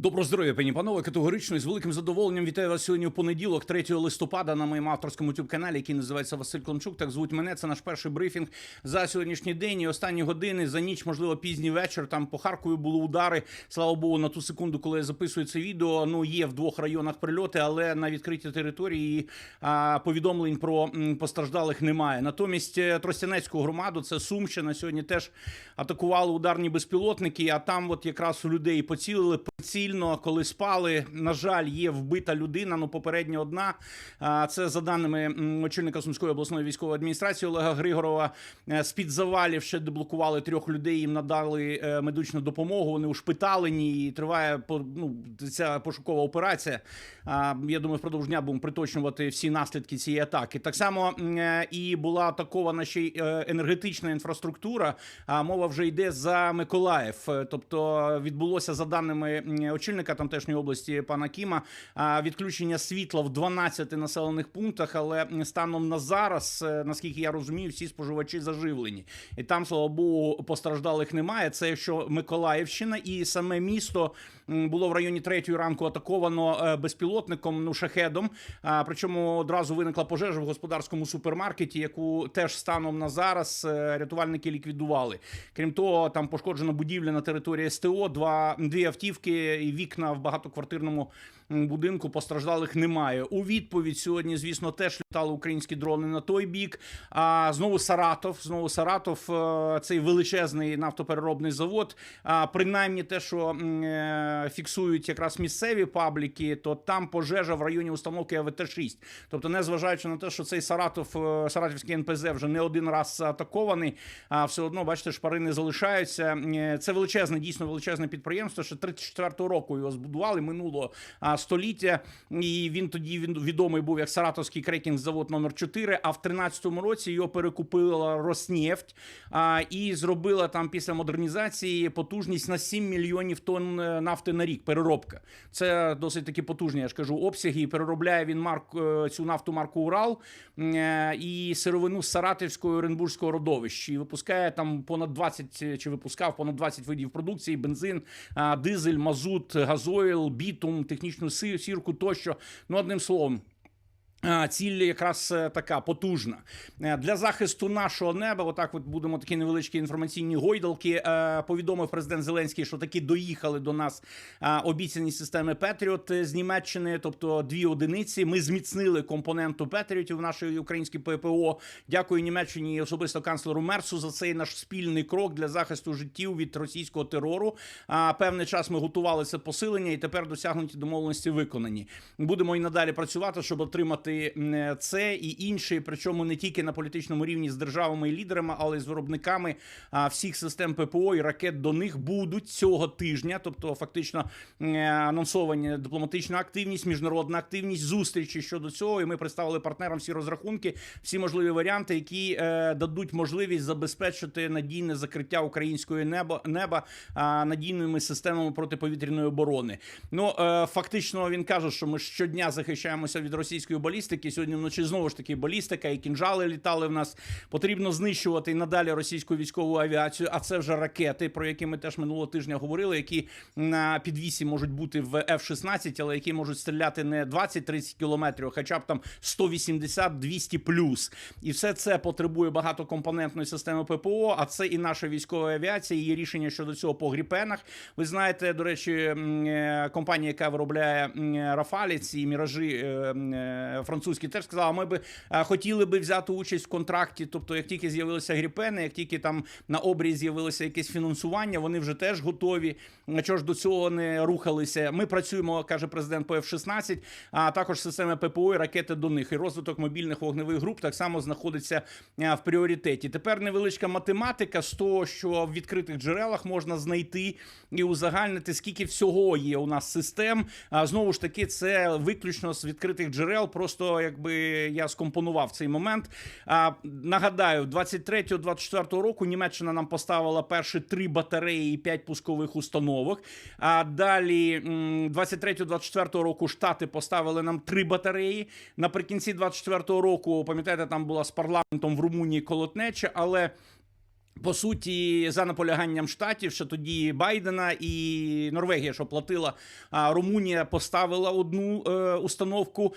Добро здоров'я, пані панове. Категорично і з великим задоволенням вітаю вас сьогодні у понеділок, 3 листопада, на моєму авторському youtube каналі, який називається Василь Клончук. Так звуть мене. Це наш перший брифінг за сьогоднішній день і останні години за ніч, можливо, пізній вечір. Там по Харкові були удари. Слава Богу, на ту секунду, коли я записую це відео. Ну є в двох районах прильоти, але на відкритій території а, повідомлень про постраждалих немає. Натомість е, Тростянецьку громаду, це Сумщина, сьогодні теж атакували ударні безпілотники. А там, от якраз у людей поцілили прицільно, коли спали. На жаль, є вбита людина. Ну попередня одна. Це за даними очільника Сумської обласної військової адміністрації Олега Григорова. Е, З під завалів ще деблокували трьох людей. Їм надали е, медичну допомогу. Вони ушпиталені і триває ну, ця пошукова операція. Я думаю, впродовж дня будемо приточнювати всі наслідки цієї атаки. Так само е, і була атакована ще й енергетична інфраструктура. А мова вже йде за Миколаїв. Тобто відбулося за даними очільника тамтешньої області пана Кіма відключення світла в 12 населених пунктах. Але станом на зараз, е, наскільки я розумію, всі споживачі заживлені, і там, слава Богу, постраждалих немає. Це що Миколаївщина і саме місто було в районі третьої ранку атаковано е, безпілотником, ну шахедом. Причому одразу виникла пожежа в господарському супермаркеті, яку теж станом на зараз е, рятувальники ліквідували. Крім того, там пошкоджена будівля на території СТО, два дві автівки вікна в багатоквартирному будинку постраждалих немає. У відповідь сьогодні, звісно, теж літали українські дрони на той бік. А знову Саратов, знову Саратов, е, цей величезний нафтопереробний завод. А принаймні те, що е, фіксують якраз місцеві пабліки, то там пожежа в районі установки АВТ-6. Тобто, незважаючи на те, що цей Саратов, е, Саратівський НПЗ вже не один раз атакований, а все одно, бачите, шпарини залишаються. Це величезне, дійсно величезне підприємство. Ще 34-го року його збудували минулого а, століття. І він тоді він відомий був як Саратовський крекінг-завод номер 4 А в 13-му році його перекупила Роснефть а, і зробила там після модернізації потужність на 7 мільйонів тонн е, нафти на рік. Переробка. Це досить таки потужні, я ж кажу, обсяги. І переробляє він марк е, цю нафту марку Урал е, і сировину з Саратовського і Оренбурзького родовищ. І випускає там понад 20, е, чи випускав понад 20 видів продукції: бензин, дизель, мазут, газойл, бітум, технічну сірку тощо. Ну, одним словом. Ціль якраз е, така потужна Е, для захисту нашого неба. Отак, от будемо такі невеличкі інформаційні гойдалки. Е, Повідомив президент Зеленський, що таки доїхали до нас обіцяні системи Петріот з Німеччини, тобто дві одиниці. Ми зміцнили компоненту Петріотів в нашій українській ППО. Дякую Німеччині і особисто канцлеру Мерсу за цей наш спільний крок для захисту життів від російського терору. А певний час ми готували це посилення, і тепер досягнуті домовленості виконані. Будемо і надалі працювати, щоб отримати м, це і інші, причому не тільки на політичному рівні з державами і лідерами, але й з виробниками всіх систем ППО і ракет до них будуть цього тижня. Тобто, фактично анонсовані дипломатична активність, міжнародна активність, зустрічі щодо цього. І ми представили партнерам всі розрахунки, всі можливі варіанти, які е, дадуть можливість забезпечити надійне закриття української неба неба надійними системами протиповітряної оборони. Ну е, фактично він каже, що ми щодня захищаємося від російської балістики. Сьогодні вночі знову ж таки балістика і кінжали літали в нас. Потрібно знищувати і надалі російську військову авіацію. А це вже ракети, про які ми теж минулого тижня говорили, які на підвісі можуть бути в F-16, але які можуть стріляти не 20-30 кілометрів, хоча б там 180-200 плюс. І все це потребує багатокомпонентної системи ППО. А це і наша військова авіація. Є рішення щодо цього по гріпенах. Ви знаєте, до речі, е, компанія, яка виробляє м, Рафалі, ці міражі е, е, французькі, теж сказала, ми би е, хотіли би взяти участь в контракті. Тобто, як тільки з'явилися гріпени, як тільки там на обрії з'явилося якесь фінансування, вони вже теж готові. Чого ж до цього не рухалися? Ми працюємо, каже президент по F-16, а також системи ППО і ракети до них. І розвиток мобільних вогневих груп так само знаходиться е, в пріоритеті. Тепер невеличка математика з того, що в відкритих джерелах можна знайти і узагальнити, скільки всього є у нас систем. А знову ж таки, це виключно з відкритих джерел. Просто якби я скомпонував цей момент. А, нагадаю, 23-24 року Німеччина нам поставила перші три батареї і п'ять пускових установок. А далі 23-24 року Штати поставили нам три батареї. Наприкінці 24 року, пам'ятаєте, там була з парламентом в Румунії колотнеча, але. По суті, за наполяганням штатів, що тоді Байдена і Норвегія, що платила, а Румунія поставила одну е, установку.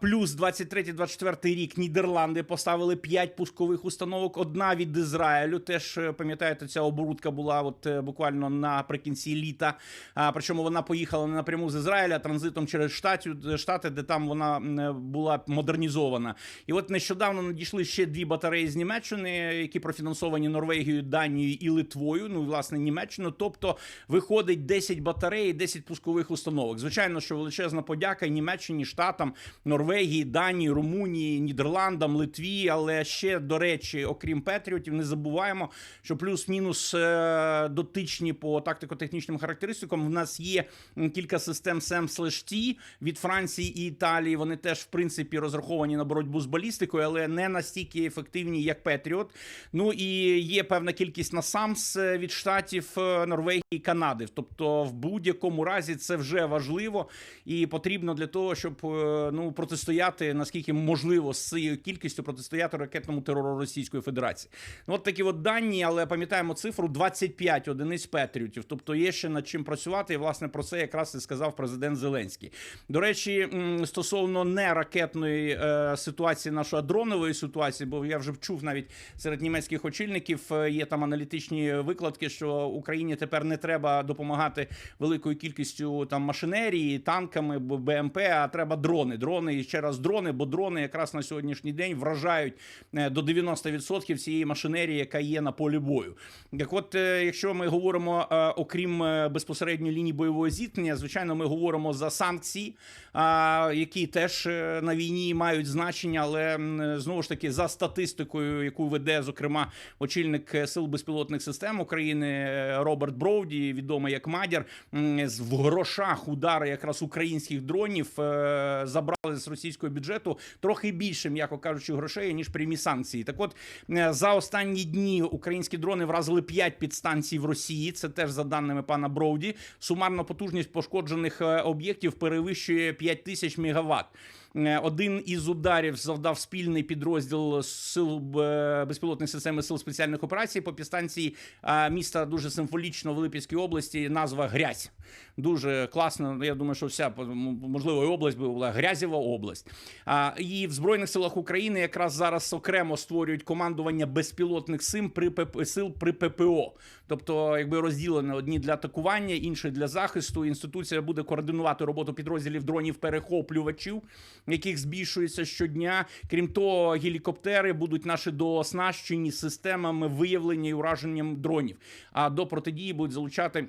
Плюс 23-24 рік Нідерланди поставили 5 пускових установок. Одна від Ізраїлю. Теж е, пам'ятаєте, ця оборудка була от е, буквально наприкінці літа. А причому вона поїхала не напряму з Ізраїля, транзитом через штатів, штати, де там вона е, була модернізована. І от нещодавно надійшли ще дві батареї з Німеччини, які профінансовані Норвегією, Данією і Литвою. Ну, і, власне, Німеччину. Тобто виходить 10 батарей, 10 пускових установок. Звичайно, що величезна подяка Німеччині, Штатам, Норвегії, Данії, Румунії, Нідерландам, Литві. Але ще до речі, окрім Петріотів, не забуваємо, що плюс-мінус е, дотичні по тактико-технічним характеристикам. В нас є кілька систем SEM-T від Франції і Італії. Вони теж в принципі розраховані на боротьбу з балістикою, але не настільки ефективні, як Петріот. Ну і є певна кількість на САМС від штатів е, Норвегії і Канади. Тобто, в будь-якому разі це вже важливо і потрібно для того, щоб е, ну протистояти наскільки можливо з цією кількістю протистояти ракетному терору Російської Федерації. Ну от такі от дані, але пам'ятаємо цифру 25 одиниць Петріотів. Тобто є ще над чим працювати. І власне про це якраз і сказав президент Зеленський. До речі, стосовно не ракетної е, ситуації, нашої дронової ситуації, бо я вже чув навіть серед німецьких очільників е, є там аналітичні викладки, що Україні тепер не треба допомагати великою кількістю там машинерії, танками, БМП, а треба дрони. Дрони і ще раз дрони, бо дрони якраз на сьогоднішній день вражають е, до 90% цієї машинерії, яка є на полі бою. Так, от, е, якщо ми говоримо окрім безпосередньо лінії бойового зіткнення, звичайно, ми говоримо за санкції, які теж на війні мають значення, але знову ж таки за статистикою, яку веде зокрема очільник е, сил безпілотних систем України е, Роберт Броуді, відомий як Мадір, в грошах удари якраз українських дронів е, забрали з російського бюджету трохи більше, м'яко кажучи, грошей ніж прямі санкції. Так, от е, за останні дні українські дрони вразили 5 підстанцій в Росії. Це теж за даними пана Броуді. Сумарна потужність пошкоджених об'єктів перевищує 5 тисяч мегаватт. Е, Один із ударів завдав спільний підрозділ сил безпілотних систем і сил спеціальних операцій по підстанції е, міста дуже символічно в Липецькій області. Назва Грязь. Дуже класно. Я думаю, що вся можливо і область була Грязєва область. І в збройних силах України якраз зараз окремо створюють командування безпілотних сил при ПП сил при ППО. Тобто, якби розділено одні для атакування, інші для захисту. Інституція буде координувати роботу підрозділів дронів перехоплювачів, яких збільшується щодня. Крім того, гелікоптери будуть наші дооснащені системами виявлення і ураженням дронів. А до протидії будуть залучати.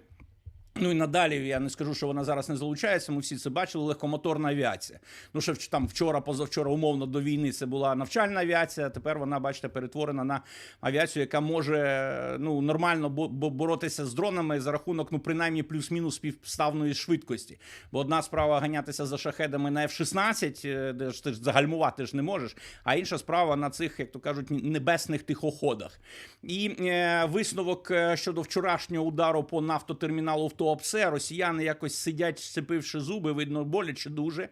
Ну і надалі я не скажу, що вона зараз не залучається. Ми всі це бачили. Легкомоторна авіація. Ну що там вчора, позавчора, умовно до війни це була навчальна авіація. Тепер вона, бачите, перетворена на авіацію, яка може ну нормально бо- бо- боротися з дронами за рахунок, ну принаймні плюс-мінус співставної швидкості. Бо одна справа ганятися за шахедами на F-16, е, де ж ти ж загальмувати ж не можеш. А інша справа на цих, як то кажуть, небесних тихоходах. І е, висновок е, щодо вчорашнього удару по нафтотерміналу в Туапсе. Росіяни якось сидять, сцепивши зуби, видно, боляче дуже.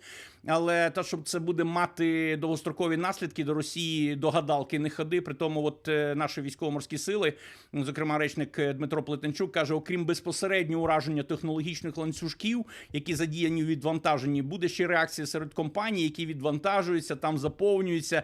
Але те, що це буде мати довгострокові наслідки до Росії, до гадалки не ходи. При тому, от е, наші військово-морські сили, зокрема, речник е, Дмитро Плетенчук каже: окрім безпосереднього ураження технологічних ланцюжків, які задіяні у відвантаженні, буде ще реакція серед компаній, які відвантажуються, там заповнюються.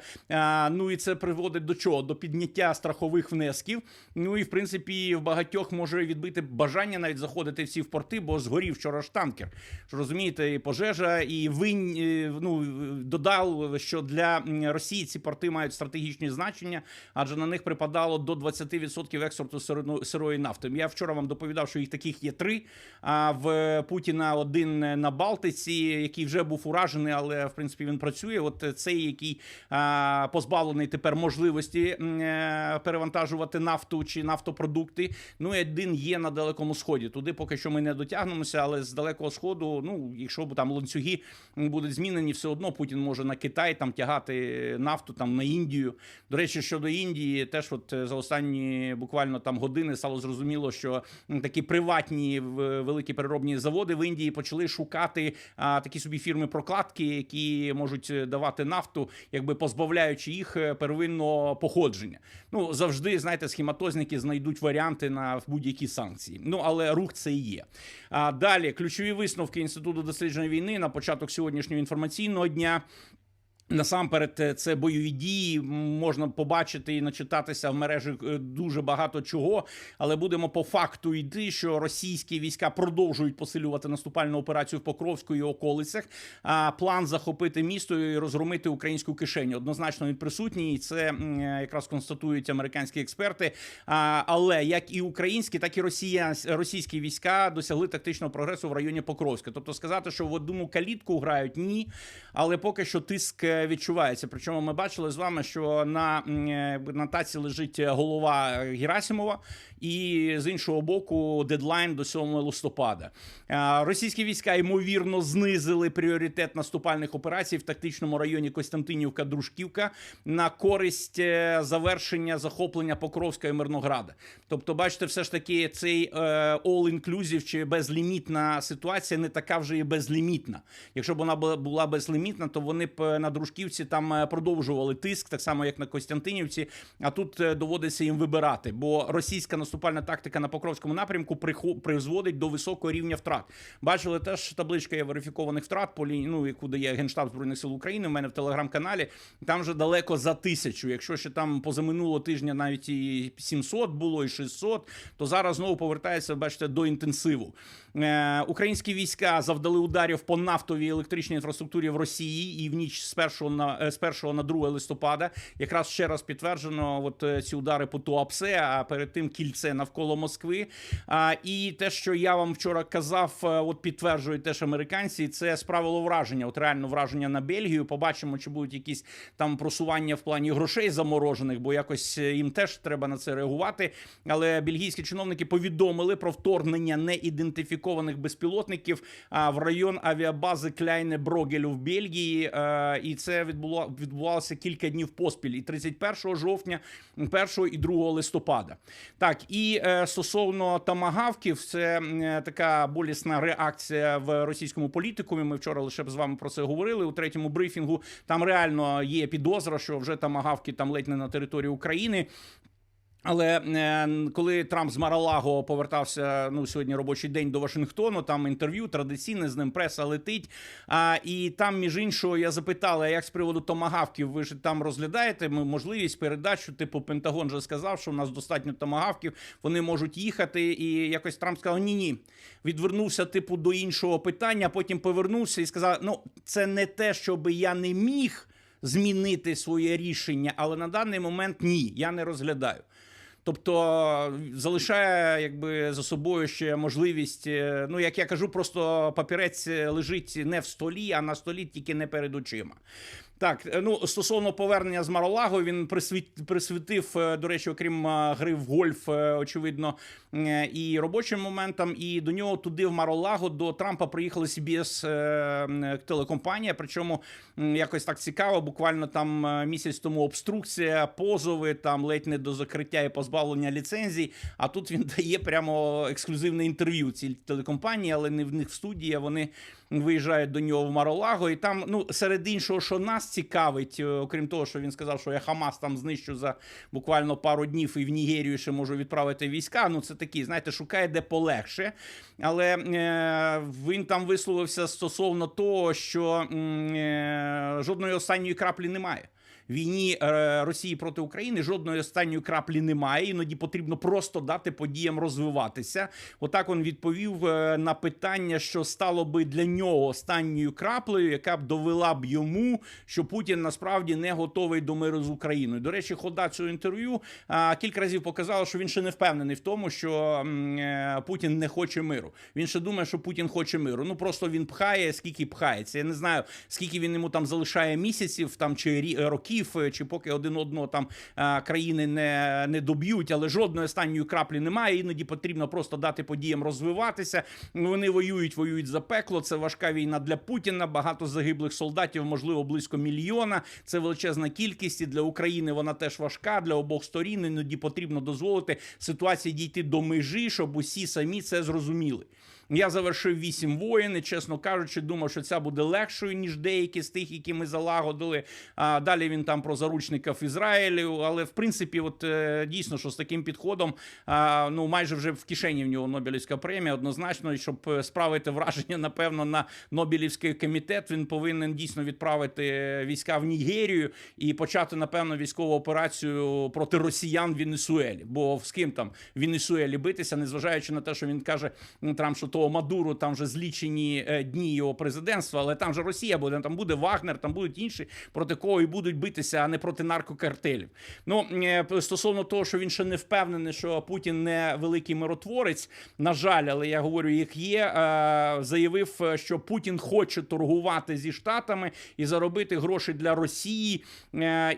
Ну і це приводить до чого? До підняття страхових внесків. Ну і в принципі в багатьох може відбити бажання навіть заходити всі в порти, бо згорів вчора ж танкер. Розумієте, і пожежа, і винь е, ну додав, що для Росії ці порти мають стратегічні значення, адже на них припадало до 20% експорту сирої нафти. Я вчора вам доповідав, що їх таких є три. А в Путіна один на Балтиці, який вже був уражений, але в принципі він працює. От цей, який а, позбавлений тепер можливості е, перевантажувати нафту чи нафтопродукти. Ну і один є на далекому сході. Туди поки що що ми не дотягнемося, але з далекого сходу, ну якщо б там ланцюги будуть змінені, все одно Путін може на Китай там тягати нафту там на Індію. До речі, щодо Індії, теж от е, за останні буквально там години стало зрозуміло, що такі приватні великі переробні заводи в Індії почали шукати а, такі собі фірми прокладки, які можуть е, давати нафту, якби позбавляючи їх е, первинного походження. Ну завжди знаєте, схематозники знайдуть варіанти на будь-які санкції. Ну але рух це є. А далі ключові висновки інституту дослідження війни на початок сьогоднішнього інформаційного дня. Насамперед, е, це бойові дії. Можна побачити і начитатися в мережі е, дуже багато чого, але будемо по факту йти, що російські війська продовжують посилювати наступальну операцію в Покровську і околицях. А план захопити місто і розгромити українську кишеню. Однозначно він присутній, і це е, якраз констатують американські експерти. Але як і українські, так і росія, російські війська досягли тактичного прогресу в районі Покровська. Тобто сказати, що в одну калітку грають ні, але поки що тиск відчувається. Причому ми бачили з вами, що на, е, на таці лежить голова Герасимова, і з іншого боку, дедлайн до 7 листопада. Е, Російські війська ймовірно знизили пріоритет наступальних операцій в тактичному районі Костянтинівка, Дружківка на користь е, завершення захоплення Покровська і Мирнограда. Тобто, бачите, все ж таки цей all-inclusive чи безлімітна ситуація не така вже і безлімітна. Якщо б вона була- безлімітна, то вони б на Дружківці там е, продовжували тиск, так само як на Костянтинівці. А тут е, доводиться їм вибирати, бо російська наступальна тактика на Покровському напрямку призводить до високого рівня втрат. Бачили теж табличка є верифікованих втрат по лінії, ну, яку дає Генштаб Збройних сил України. У мене в телеграм-каналі. Там вже далеко за тисячу. Якщо ще там позаминулого тижня навіть і 700 було, і 600, то зараз знову повертається, бачите, до інтенсиву. Е, українські війська завдали ударів по нафтовій електричній інфраструктурі в Росії і в ніч з 1 на е, з 1 на 2 листопада. Якраз ще раз підтверджено от е, ці удари по Туапсе, а перед тим кільце навколо Москви. А, і те, що я вам вчора казав, е, от підтверджують теж американці, це справило враження. От реально враження на Бельгію. Побачимо, чи будуть якісь там просування в плані грошей заморожених, бо якось їм теж треба на це реагувати. Але бельгійські чиновники повідомили про вторгнення неідентифікованих безпілотників в район авіабази Кляйне Брогелю в Бельгії. І це відбуло відбувалося кілька днів поспіль, і 31 жовтня, 1 і 2 листопада. Так і е, стосовно тамагавків, це е, така болісна реакція в російському політикумі. Ми вчора лише б з вами про це говорили у третьому брифінгу. Там реально є підозра, що вже тамагавки там ледь не на території України. Але е, коли Трамп з Маралаго повертався ну сьогодні робочий день до Вашингтону, там інтерв'ю традиційне з ним преса летить. А і там, між іншого, я запитала, як з приводу томагавків, ви ж там розглядаєте можливість передачу? Типу, Пентагон же сказав, що у нас достатньо томагавків, вони можуть їхати. І якось Трамп сказав: ні, ні. Відвернувся, типу, до іншого питання. Потім повернувся і сказав: ну, це не те, щоб я не міг змінити своє рішення, але на даний момент ні, я не розглядаю. Тобто залишає якби за собою ще можливість. е, Ну як я кажу, просто папірець лежить не в столі, а на столі тільки не перед очима. Так, е, ну стосовно повернення з Маролаго, він присвятив, е, до речі, окрім е, гри в гольф, очевидно, і робочим моментам. І до нього туди в Маролаго до Трампа приїхала CBS телекомпанія. Причому якось так цікаво. Буквально там місяць тому обструкція, позови, там ледь не до закриття і позбавлення ліцензій. А тут він дає прямо ексклюзивне інтерв'ю цій телекомпанії, але не в них в студії. а Вони виїжджають до нього в Маролаго, і там, ну серед іншого, що нас цікавить, е, окрім того, що він сказав, що я Хамас там знищу за буквально пару днів і в Нігерію ще можу відправити війська. Ну це такі, знаєте, шукає де полегше. Але е, він там висловився стосовно того, що е, жодної останньої краплі немає. Війні е, Росії проти України жодної останньої краплі немає. Іноді потрібно просто дати подіям розвиватися. Отак він відповів е, на питання, що стало би для нього останньою краплею, яка б довела б йому, що Путін насправді не готовий до миру з Україною. До речі, хода цього інтерв'ю кілька разів показала, що він ще не впевнений в тому, що е, Путін не хоче миру. Він ще думає, що Путін хоче миру. Ну просто він пхає, скільки пхається. Я не знаю, скільки він йому там залишає місяців там чи рі- років. Київ, е, чи поки один одного там е, країни не, не доб'ють, але жодної останньої краплі немає. Іноді потрібно просто дати подіям розвиватися. Вони воюють, воюють за пекло. Це важка війна для Путіна. Багато загиблих солдатів, можливо, близько мільйона. Це величезна кількість. І для України вона теж важка для обох сторін. Іноді потрібно дозволити ситуації дійти до межі, щоб усі самі це зрозуміли. Я завершив вісім воїн, і, чесно кажучи, думав, що ця буде легшою, ніж деякі з тих, які ми залагодили. А далі він там про заручників Ізраїлю. Але в принципі, от е, дійсно, що з таким підходом, ну майже вже в кишені в нього Нобелівська премія. Однозначно, і щоб е, справити враження, напевно, на Нобелівський комітет, він повинен дійсно відправити е, війська в Нігерію і почати, напевно, військову операцію проти росіян в Венесуелі. Бо з ким там в Венесуелі битися, незважаючи на те, що він каже Трамп, що того Мадуру там вже злічені е, дні його президентства, але там же Росія буде, там буде Вагнер, там будуть інші, проти кого і будуть битися, а не проти наркокартелів. Ну е, стосовно того, що він ще не впевнений, що Путін не великий миротворець. На жаль, але я говорю, як є, е, заявив, що Путін хоче торгувати зі штатами і заробити гроші для Росії.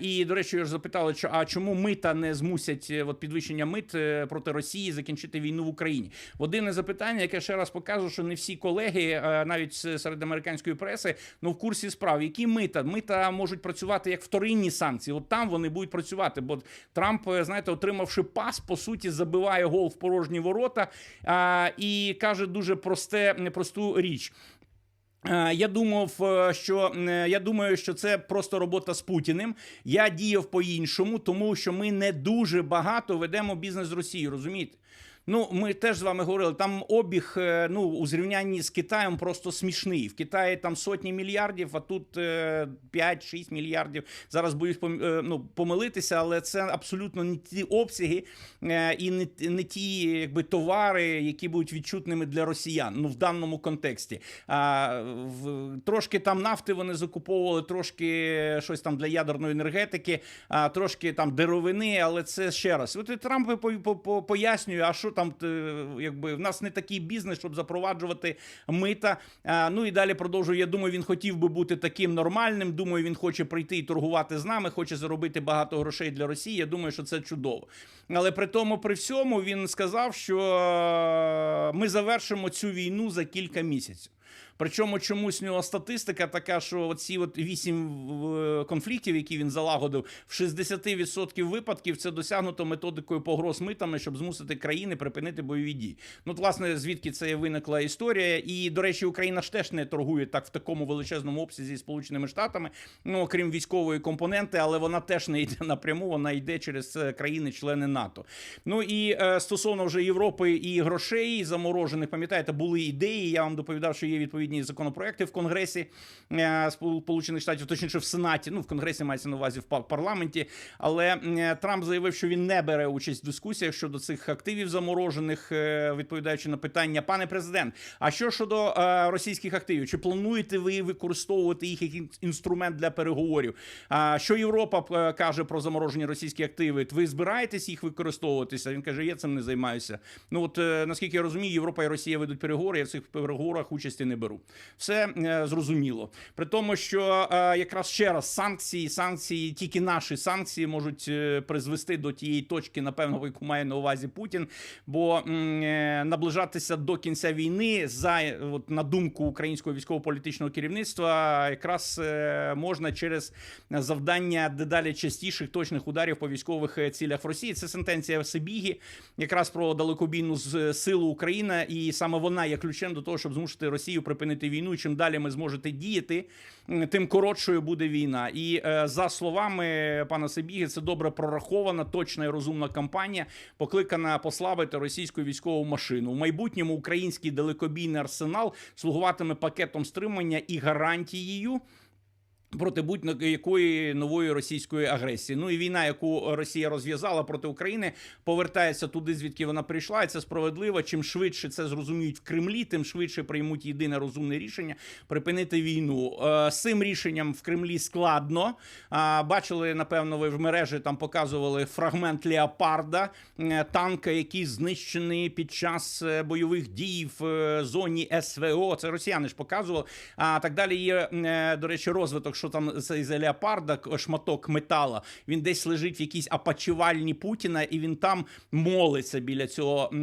І до речі, я ж запитали, а чому мита не змусять от підвищення мит проти Росії закінчити війну в Україні? В одне запитання, яке ще раз покажу, що не всі колеги, е, навіть серед американської преси, ну в курсі справ, які мита мита можуть працювати як вторинні санкції. От там вони будуть працювати. Бо Трамп, е, знаєте, отримавши пас, по суті, забиває гол в порожні ворота а, і каже дуже просте, просту річ. Е, Я думав, що я думаю, що це просто робота з Путіним. Я діяв по-іншому, тому що ми не дуже багато ведемо бізнес з Росією, розумієте? Ну, ми теж з вами говорили, там обіг е, ну, у зрівнянні з Китаєм просто смішний. В Китаї там сотні мільярдів, а тут е, 5-6 мільярдів. Зараз боюсь е, ну, помилитися, але це абсолютно не ті обсяги е, і не, не ті якби, товари, які будуть відчутними для росіян. Ну, в даному контексті. А, в, трошки там нафти вони закуповували, трошки щось там для ядерної енергетики, а, трошки там деревини, але це ще раз. От і Трамп по, по, по, пояснює, а що там, е, якби в нас не такий бізнес, щоб запроваджувати мита. Ну і далі продовжую. Я думаю, він хотів би бути таким нормальним. Думаю, він хоче прийти і торгувати з нами, хоче заробити багато грошей для Росії. Я думаю, що це чудово. Але при тому, при всьому, він сказав, що е, ми завершимо цю війну за кілька місяців. Причому чомусь у нього статистика така, що оці от вісім конфліктів, які він залагодив, в 60% випадків це досягнуто методикою погроз митами, щоб змусити країни припинити бойові дії. Ну, от, власне, звідки це виникла історія. І, до речі, Україна ж теж не торгує так в такому величезному обсязі з Сполученими Штатами, ну окрім військової компоненти, але вона теж не йде напряму, вона йде через е, країни-члени НАТО. Ну і е, стосовно вже Європи і грошей заморожених, пам'ятаєте, були ідеї. Я вам доповідав, що є відповідні законопроекти в Конгресі е, Сполучених Штатів, точніше в Сенаті. Ну в Конгресі мається на увазі в парламенті. Але е, Трамп заявив, що він не бере участь в дискусіях щодо цих активів заморожених, е, відповідаючи на питання, пане президент. А що щодо російських активів? Чи плануєте ви використовувати їх як інструмент для переговорів? А що Європа каже про заморожені російські активи? Ви збираєтесь їх використовуватися? Він каже: я цим не займаюся. Ну от наскільки я розумію, Європа і Росія ведуть переговори. Я в цих переговорах участі не беру. Все е, зрозуміло. При тому, що е, якраз ще раз санкції, санкції, тільки наші санкції можуть е, призвести до тієї точки, напевно, яку має на увазі Путін. Бо е, наближатися до кінця війни за е, от, на думку українського військово-політичного керівництва, якраз е, можна через завдання дедалі частіших точних ударів по військових е, цілях в Росії. Це сентенція Сибігі, якраз про далекобійну з- силу України, і саме вона є ключем до того, щоб змусити Росію припинити війну. І чим далі ми зможете діяти, тим коротшою буде війна. І е, за словами пана Сибіги, це добре прорахована, точна і розумна кампанія, покликана послабити російську військову машину. В майбутньому український далекобійний арсенал слугуватиме пакетом стримання і гарантією. Проти будь-якої нової російської агресії. Ну і війна, яку Росія розв'язала проти України, повертається туди, звідки вона прийшла. І це справедливо. Чим швидше це зрозуміють в Кремлі, тим швидше приймуть єдине розумне рішення припинити війну. Е, З цим рішенням в Кремлі складно. Бачили, напевно, ви в мережі там показували фрагмент Леопарда, е, танка, який знищений під час е, бойових дій в зоні СВО. Це росіяни ж показували. А так далі є, до речі, розвиток що там це із леопарда шматок метала, він десь лежить в якійсь апачівальні Путіна, і він там молиться біля цього, е,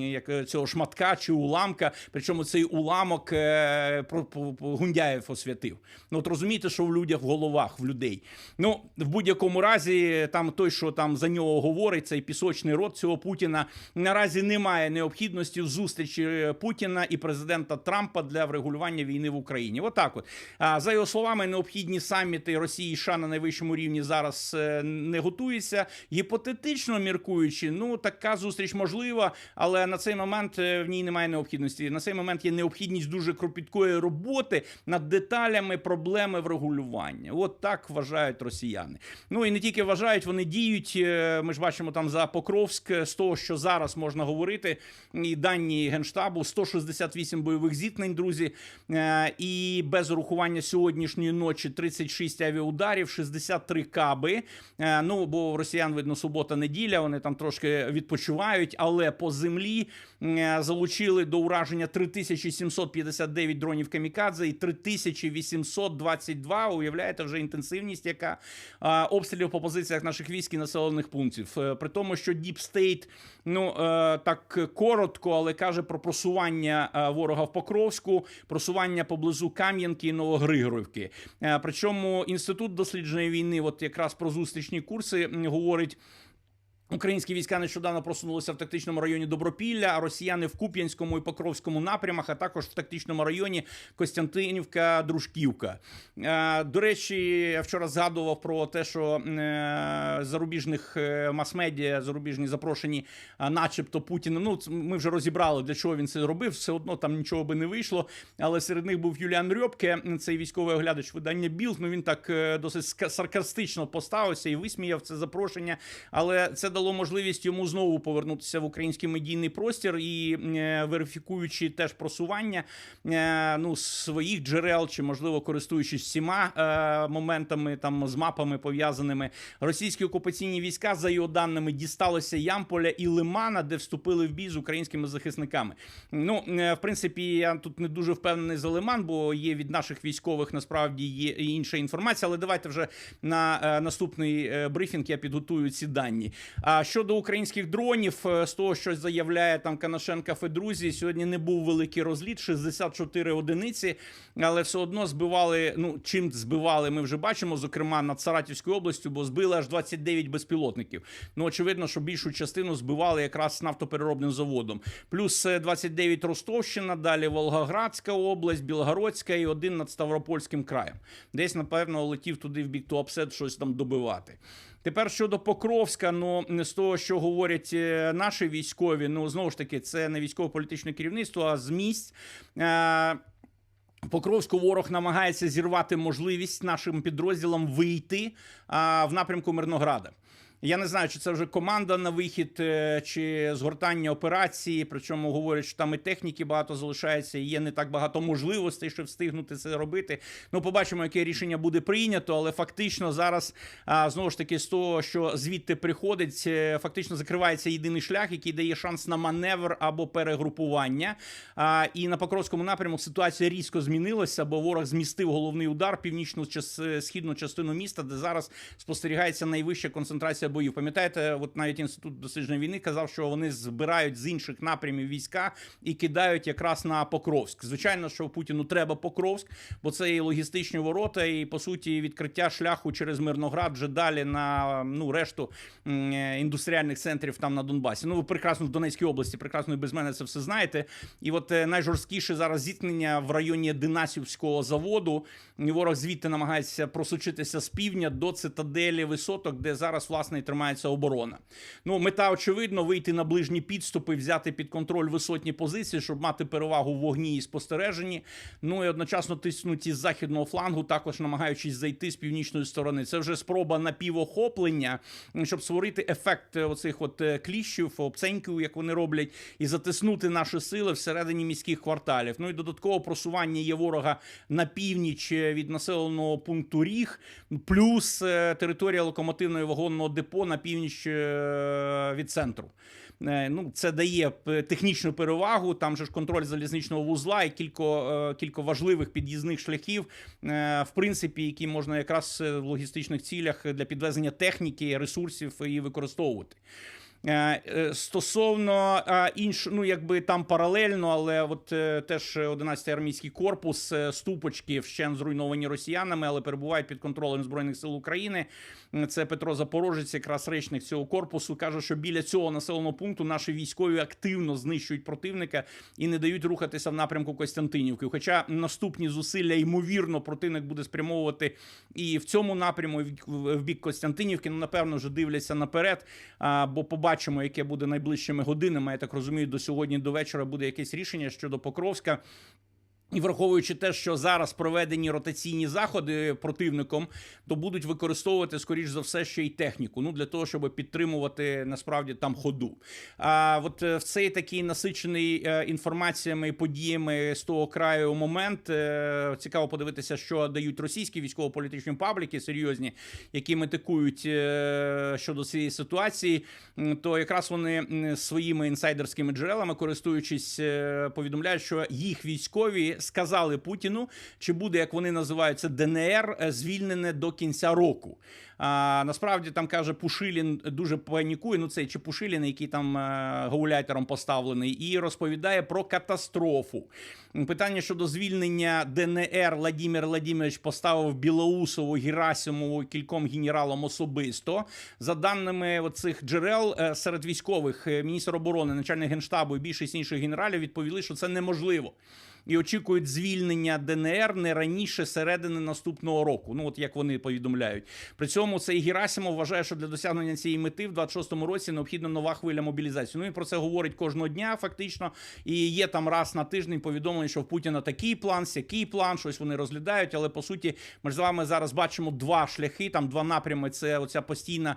як, е, цього шматка чи уламка. Причому цей уламок е, про, Гундяєв освятив. Ну от розумієте, що в людях в головах, в людей. Ну, в будь-якому разі, там той, що там за нього говорить, цей пісочний рот цього Путіна, наразі немає необхідності в зустрічі Путіна і президента Трампа для врегулювання війни в Україні. Отак, от а за його словами, необхідні саміти Росії і США на найвищому рівні зараз е, не готуються. Гіпотетично міркуючи, ну така зустріч можлива, але на цей момент е, в ній немає необхідності. На цей момент є необхідність дуже кропіткої роботи над деталями проблеми врегулювання. От так вважають росіяни. Ну і не тільки вважають, вони діють. Е, Ми ж бачимо там за Покровськ з того, що зараз можна говорити, і дані генштабу 168 бойових зіткнень, друзі, і без урахування сьогоднішньої ночі 36 авіаударів, 63 каби. Е, Ну бо росіян видно субота, неділя. Вони там трошки відпочивають, але по землі е, залучили до ураження 3759 дронів камікадзе і 3822, Уявляєте, вже інтенсивність, яка е, обстрілів по позиціях наших військ і населених пунктів. При тому, що State, ну так коротко, але каже про просування ворога в Покровську, просування поблизу Кам'янки і Новогригорівки. Е, Причому інститут дослідження війни, от якраз про зустрічні курси говорить. Українські війська нещодавно просунулися в тактичному районі Добропілля, а росіяни в Куп'янському і Покровському напрямах, а також в тактичному районі Костянтинівка, Дружківка. Е, До речі, я вчора згадував про те, що е, зарубіжних е, мас-медіа, зарубіжні запрошені, начебто Путіна. Ну, ми вже розібрали, для чого він це робив. Все одно там нічого би не вийшло. Але серед них був Юліан Рьопке, цей військовий оглядач видання Білд. Ну він так досить саркастично поставився і висміяв це запрошення. Але це дало можливість йому знову повернутися в український медійний простір і е, верифікуючи теж просування е, ну, своїх джерел, чи можливо користуючись всіма е, моментами там з мапами пов'язаними, російські окупаційні війська, за його даними, дісталися Ямполя і Лимана, де вступили в бій з українськими захисниками. Ну, в принципі, я тут не дуже впевнений за Лиман, бо є від наших військових насправді є інша інформація. Але давайте вже на наступний брифінг я підготую ці дані. А щодо українських дронів, е, з того, що заявляє там Канашенка Федрузі, сьогодні не був великий розліт, 64 одиниці, але все одно збивали. Ну чим збивали, ми вже бачимо, зокрема над Саратівською областю, бо збили аж 29 безпілотників. Ну очевидно, що більшу частину збивали якраз з нафтопереробним заводом. Плюс е, 29 Ростовщина, далі Волгоградська область, Білгородська і один над Ставропольським краєм. Десь, напевно, летів туди в бік Туапсет щось там добивати. Тепер щодо Покровська, ну з того, що говорять е, наші військові, ну знову ж таки, це не військово-політичне керівництво, а з місць. Е- Покровську ворог намагається зірвати можливість нашим підрозділам вийти в напрямку Мирнограда. Я не знаю, чи це вже команда на вихід, е, чи згортання операції. Причому говорять, що там і техніки багато залишається, і є не так багато можливостей, щоб встигнути це робити. Ну, побачимо, яке рішення буде прийнято. Але фактично зараз знову ж таки з того, що звідти приходить, е, фактично закривається єдиний шлях, який дає шанс на маневр або перегрупування. І на Покровському напрямку ситуація різко змінилася, бо ворог змістив головний удар північну східну частину міста, де зараз спостерігається найвища концентрація боїв. Пам'ятаєте, от навіть інститут дослідження війни казав, що вони збирають з інших напрямів війська і кидають якраз на Покровськ. Звичайно, що Путіну треба Покровськ, бо це і логістичні ворота, і по суті відкриття шляху через Мирноград вже далі на ну решту е, індустріальних центрів там на Донбасі. Ну ви прекрасно в Донецькій області, прекрасно і без мене це все знаєте. І от е, найжорсткіше зараз зіткнення в районі Динасівського заводу. Ворог звідти намагається просучитися з півдня до цитаделі висоток, де зараз власне тримається оборона. Ну, мета очевидно вийти на ближні підступи, взяти під контроль висотні позиції, щоб мати перевагу в вогні і спостереженні. Ну і одночасно тиснуть із західного флангу, також намагаючись зайти з північної сторони. Це вже спроба напівохоплення, щоб створити ефект оцих от е, кліщів, обценьків, як вони роблять, і затиснути наші сили всередині міських кварталів. Ну і додатково просування є ворога на північ е, від населеного пункту Ріг, плюс е, територія локомотивного і вагонного депо на північ е, від центру. Е, Ну, це дає технічну перевагу. Там же ж контроль залізничного вузла і кілько, е, кілько важливих під'їзних шляхів, в принципі, які можна якраз в логістичних цілях для підвезення техніки, ресурсів і використовувати. Стосовно інш, ну якби там паралельно, але от теж 11-й армійський корпус ступочки вщен зруйновані росіянами, але перебувають під контролем збройних сил України. Це Петро Запорожець, якраз речник цього корпусу, каже, що біля цього населеного пункту наші військові активно знищують противника і не дають рухатися в напрямку Костянтинівки. Хоча наступні зусилля ймовірно противник буде спрямовувати і в цьому напряму, і в бік Костянтинівки. Ну напевно вже дивляться наперед. Бо побачимо, яке буде найближчими годинами. Я так розумію, до сьогодні до вечора буде якесь рішення щодо Покровська. І враховуючи те, що зараз проведені ротаційні заходи противником, то будуть використовувати скоріш за все ще й техніку. Ну для того, щоб підтримувати насправді там ходу. А от е, в цей такий насичений е, інформаціями і подіями з того краю момент е, цікаво подивитися, що дають російські військово-політичні пабліки серйозні, які метикують щодо цієї ситуації. То якраз вони своїми інсайдерськими джерелами, користуючись, повідомляють, що їх військові сказали Путіну, чи буде, як вони називаються, ДНР е, звільнене до кінця року. А насправді там каже Пушилін дуже панікує. Ну цей чи Пушилін, який там е, гауляйтером поставлений, і розповідає про катастрофу. Питання щодо звільнення ДНР Владимир Владимирович поставив Білоусову, Герасимову кільком генералам особисто. За даними цих джерел е, серед військових, міністр оборони, начальник генштабу і більшість інших генералів відповіли, що це неможливо. І очікують звільнення ДНР не раніше середини наступного року. Ну от як вони повідомляють. При цьому цей Герасимов вважає, що для досягнення цієї мети в 26-му році необхідна нова хвиля мобілізації. Ну він про це говорить кожного дня, фактично. І є там раз на тиждень повідомлення, що в Путіна такий план, сякий план, щось вони розглядають. Але по суті, ми ж з вами зараз бачимо два шляхи, там два напрями. Це оця постійна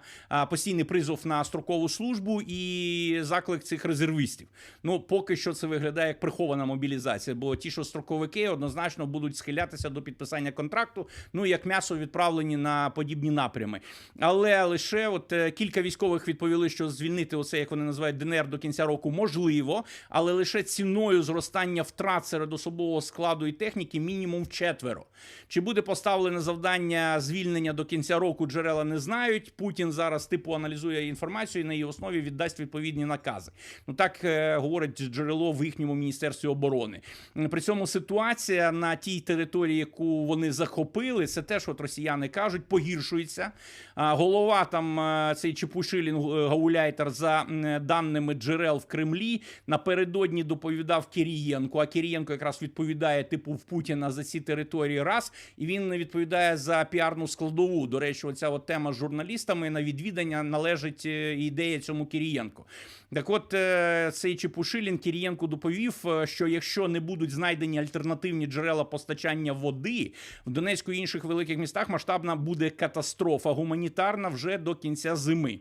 постійний призов на строкову службу і заклик цих резервістів. Ну поки що це виглядає як прихована мобілізація, бо ті, що строковики, однозначно будуть схилятися до підписання контракту. Ну як м'ясо відправлені на подібні напрями. Але лише от е, кілька військових відповіли, що звільнити оце, як вони називають ДНР до кінця року, можливо, але лише ціною зростання втрат серед особового складу і техніки мінімум в четверо. Чи буде поставлене завдання звільнення до кінця року? Джерела не знають. Путін зараз типу аналізує інформацію і на її основі віддасть відповідні накази. Ну так е, говорить джерело в їхньому міністерстві оборони. При цьому ситуація на тій території, яку вони захопили, це теж от росіяни кажуть, погіршується. Голова там е, цей Чепушилін е, Гауляйтер за даними джерел в Кремлі напередодні доповідав Кирієнко. А Кирієнко якраз відповідає типу в Путіна за ці території раз, і він відповідає за піарну складову. До речі, оця от тема з журналістами на відвідання належить е, ідея цьому Кирієнко. Так от е, цей Чепушилін Кирієнко доповів, е, що якщо не будуть знайдені альтернативні джерела постачання води в Донецьку і інших великих містах, масштабна буде катастрофа гуманітарна вже до кінця зими.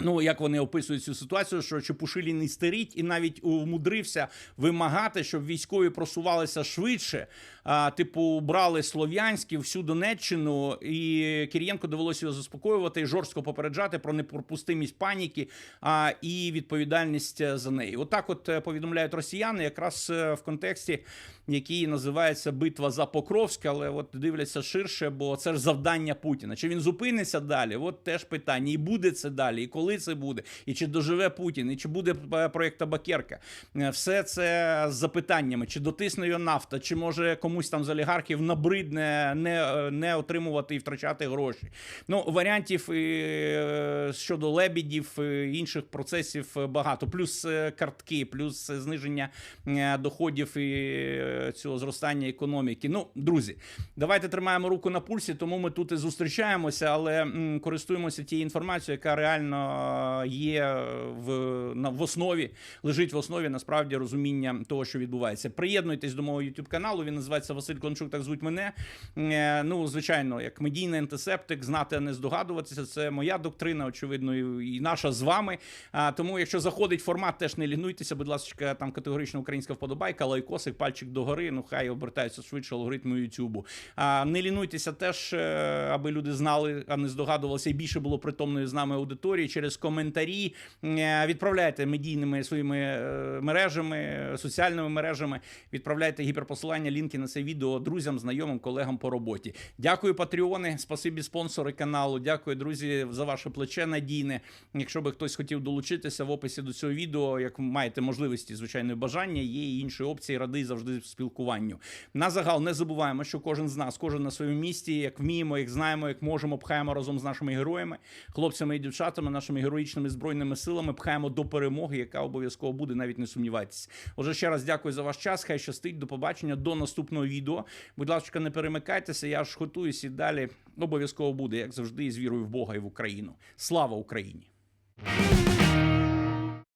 Ну, як вони описують цю ситуацію, що Чепушилін істерить і навіть умудрився вимагати, щоб військові просувалися швидше. А, типу, брали Слов'янський, всю Донеччину, і Кирієнко довелося його заспокоювати і жорстко попереджати про непропустимість паніки а, і відповідальність за неї. Отак, от е, повідомляють росіяни, якраз е, в контексті, який називається Битва за Покровськ, але от дивляться ширше, бо це ж завдання Путіна. Чи він зупиниться далі? От теж питання. І буде це далі, і коли це буде, і чи доживе Путін, і чи буде е, проєкт Табакерка. Е, Все це з запитаннями, чи дотисне його нафта, чи може комусь там з олігархів набридне не, е, не отримувати і втрачати гроші. Ну, варіантів щодо лебідів, інших процесів багато. Плюс картки, плюс зниження доходів і цього зростання економіки. Ну, друзі, давайте тримаємо руку на пульсі, тому ми тут і зустрічаємося, але користуємося тією інформацією, яка реально є в, на, в основі, лежить в основі насправді розуміння того, що відбувається. Приєднуйтесь до мого YouTube каналу. Він називається Василь Клончук. Так звуть мене. Е, Ну, звичайно, як медійний антисептик, знати, а не здогадуватися. Це моя доктрина, очевидно, і наша з вами. Тому, якщо заходить формат, теж не лінуйтеся. Будь ласка, там категорично українська вподобайка, лайкосик, пальчик догори. Ну хай обертаються швидше алгоритми Ютубу. Не лінуйтеся теж, е, аби люди знали, а не здогадувалися, і більше було притомної з нами аудиторії через. Через коментарі. Е, Відправляйте медійними своїми е, мережами, соціальними мережами. Відправляйте гіперпосилання, лінки на це відео друзям, знайомим, колегам по роботі. Дякую, патреони. Спасибі, спонсори каналу. Дякую, друзі, за ваше плече надійне. Якщо би хтось хотів долучитися в описі до цього відео, як маєте можливості, звичайно, бажання, є і інші опції, радий завжди спілкуванню. На загал не забуваємо, що кожен з нас, кожен на своєму місці, як вміємо, як знаємо, як можемо, пхаємо разом з нашими героями, хлопцями і дівчатами, нашими героїчними збройними силами, пхаємо до перемоги, яка обов'язково буде, навіть не сумнівайтеся. Отже, ще раз дякую за ваш час. Хай щастить. До побачення, до наступного відео. Будь ласка, не перемикайтеся. Я ж готуюсь і далі обов'язково буде, як завжди, і з вірою в Бога і в Україну. Слава Україні!